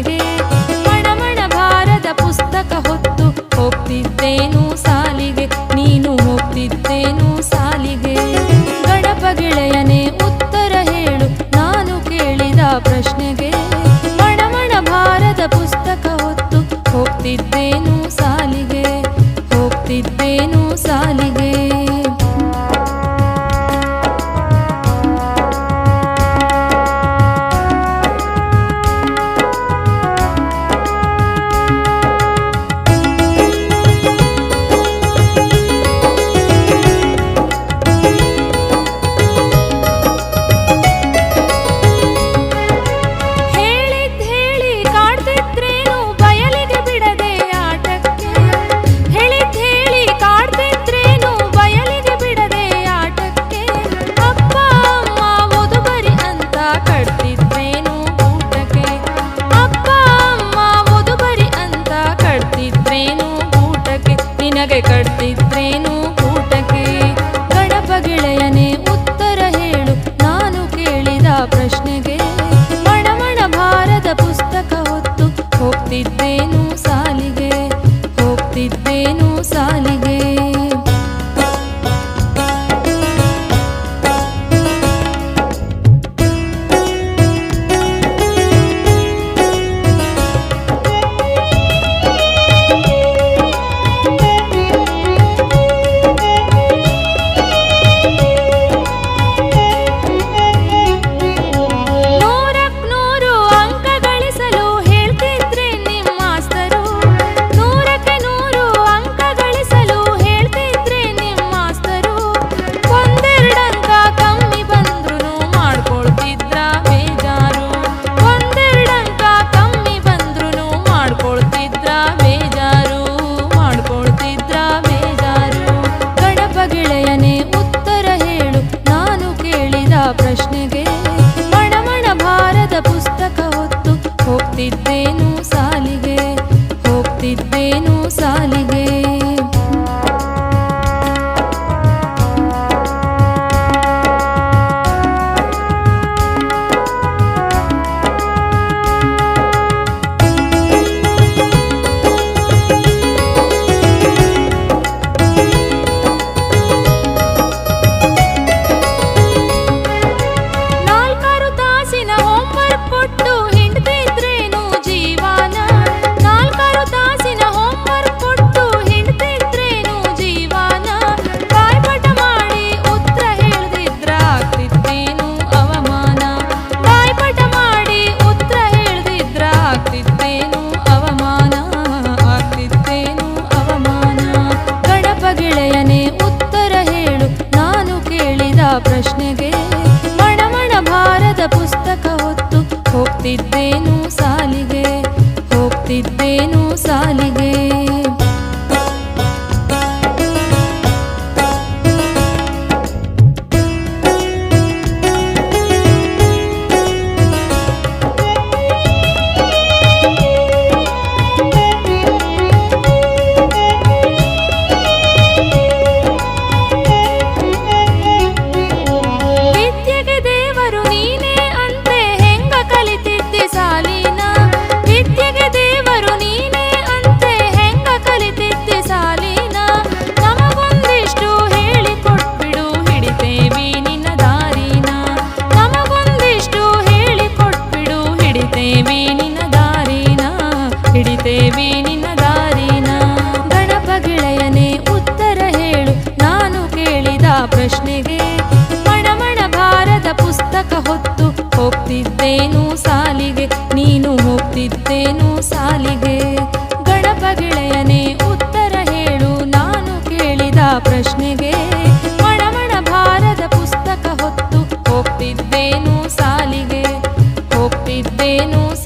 ಮನೆಗೆ ಮಣಮಣ ಭಾರದ ಪುಸ್ತಕ ಹೊತ್ತು ಹೋಗ್ತಿದ್ದೇನು ಸಾಲಿಗೆ? ನೀನು ಹೋಗ್ತಿದ್ದೇನು ಸಾಲಿಗೆ? ಗಣಪ ಗೆಳೆಯನೇ, ಉತ್ತರ ಹೇಳು, ನಾನು ಕೇಳಿದ ಪ್ರಶ್ನೆಗೆ. ಮಣಮಣ ಭಾರದ ಪುಸ್ತಕ ಹೊತ್ತು ಹೋಗ್ತಿದ್ದೇನು ಸಾಲಿಗೆ? ಹೋಗ್ತಿದ್ದೇನು ಸಾಲಿಗೆ? الدين ಹೋಗ್ತಿದ್ದೇನು ಸಾಲಿಗೆ ಹೋಗ್ತಿದ್ದೇನು ಸಾಲಿಗೆ. ಪ್ರಶ್ನೆಗೆ ಮಣಮಣ ಭಾರದ ಪುಸ್ತಕ ಹೊತ್ತು ಹೋಗ್ತಿದ್ದೇನು ಸಾಲಿಗೆ? ನೀನು ಹೋಗ್ತಿದ್ದೇನು ಸಾಲಿಗೆ? ಗಣಪ ಗೆಳೆಯನೇ, ಉತ್ತರ ಹೇಳು. ನಾನು ಕೇಳಿದ ಪ್ರಶ್ನೆಗೆ ಮಣಮಣ ಭಾರದ ಪುಸ್ತಕ ಹೊತ್ತು ಹೋಗ್ತಿದ್ದೇನು ಸಾಲಿಗೆ? ಹೋಗ್ತಿದ್ದೇನು